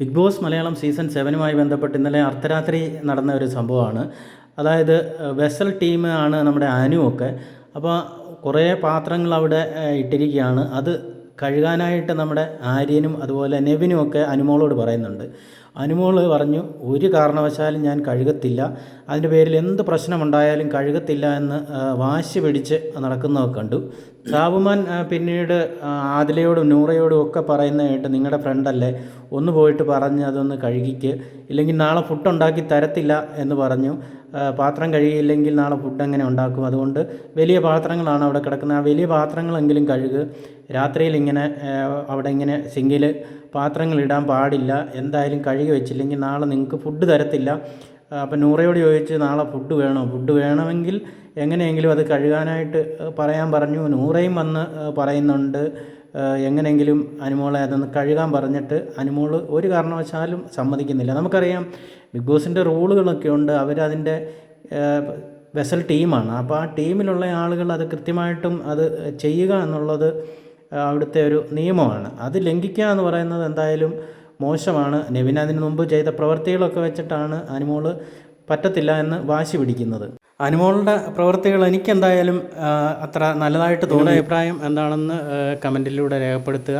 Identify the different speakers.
Speaker 1: Big boss Malayalam season സെവനുമായി ബന്ധപ്പെട്ട് ഇന്നലെ അർദ്ധരാത്രി നടന്ന ഒരു സംഭവമാണ്. അതായത് വെസൽ ടീം ആണ് നമ്മുടെ അനുവൊക്കെ അപ്പോൾ കുറേ പാത്രങ്ങൾ അവിടെ ഇട്ടിരിക്കുകയാണ്. അത് കഴുകാനായിട്ട് നമ്മുടെ ആര്യനും അതുപോലെ നെവിനും ഒക്കെ അനുമോളോട് പറയുന്നുണ്ട്. അനുമോൾ പറഞ്ഞു ഒരു കാരണവശാലും ഞാൻ കഴുകത്തില്ല. അതിന്റെ പേരിൽ എന്ത് പ്രശ്നമുണ്ടായാലും കഴുകത്തില്ല എന്ന് വാശി പിടിച്ച് നടക്കുന്നതൊക്കെ കണ്ടു. സാബുമാൻ പിന്നീട് ആദിലയോടും നൂറയോടും ഒക്കെ പറയുന്ന കേട്ട് നിങ്ങളുടെ ഫ്രണ്ടല്ലേ ഒന്ന് പോയിട്ട് പറഞ്ഞ് അതൊന്ന് കഴുകിക്ക്. ഇല്ലെങ്കിൽ നാളെ ഫുഡ് ഉണ്ടാക്കി തരത്തില്ല എന്ന് പറഞ്ഞു. പാത്രം കഴുകിയില്ലെങ്കിൽ നാളെ ഫുഡ് എങ്ങനെ ഉണ്ടാക്കും? അതുകൊണ്ട് വലിയ പാത്രങ്ങളാണ് അവിടെ കിടക്കുന്നത്. ആ വലിയ പാത്രങ്ങളെങ്കിലും കഴുകുക രാത്രിയിൽ ഇങ്ങനെ അവിടെ ഇങ്ങനെ സിങ്കിൽ പാത്രങ്ങൾ ഇടാൻ പാടില്ല. എന്തായാലും കഴുകി വെച്ചില്ലെങ്കിൽ നാളെ നിങ്ങൾക്ക് ഫുഡ് തരത്തില്ല. അപ്പം നൂറയോട് ചോദിച്ച് നാളെ ഫുഡ് വേണോ? ഫുഡ് വേണമെങ്കിൽ എങ്ങനെയെങ്കിലും അത് കഴുകാനായിട്ട് പറയാൻ പറഞ്ഞു. നൂറയും വന്ന് പറയുന്നുണ്ട്. എങ്ങനെയെങ്കിലും അനുമോളെ അതൊന്ന് കഴുകാൻ പറഞ്ഞിട്ട് അനുമോൾ ഒരു കാരണവശാലും സമ്മതിക്കുന്നില്ല. നമുക്കറിയാം ബിഗ് ബോസിന്റെ റൂളുകളൊക്കെ ഉണ്ട്. അവരതിന്റെ വെസൽ ടീമാണ്. അപ്പോൾ ആ ടീമിലുള്ള ആളുകൾ അത് കൃത്യമായിട്ടും അത് ചെയ്യുക എന്നുള്ളത് അവിടുത്തെ ഒരു നിയമമാണ്. അത് ലംഘിക്കുക എന്ന് പറയുന്നത് എന്തായാലും മോശമാണ്. നെവിൻ അതിന് മുമ്പ് ചെയ്ത പ്രവൃത്തികളൊക്കെ വെച്ചിട്ടാണ് അനുമോൾ പറ്റത്തില്ല എന്ന് വാശി പിടിക്കുന്നത്. അനുമോളുടെ പ്രവൃത്തികൾ എനിക്കെന്തായാലും അത്ര നല്ലതായിട്ട് തോന്നുന്ന അഭിപ്രായം എന്താണെന്ന് കമന്റിലൂടെ രേഖപ്പെടുത്തുക.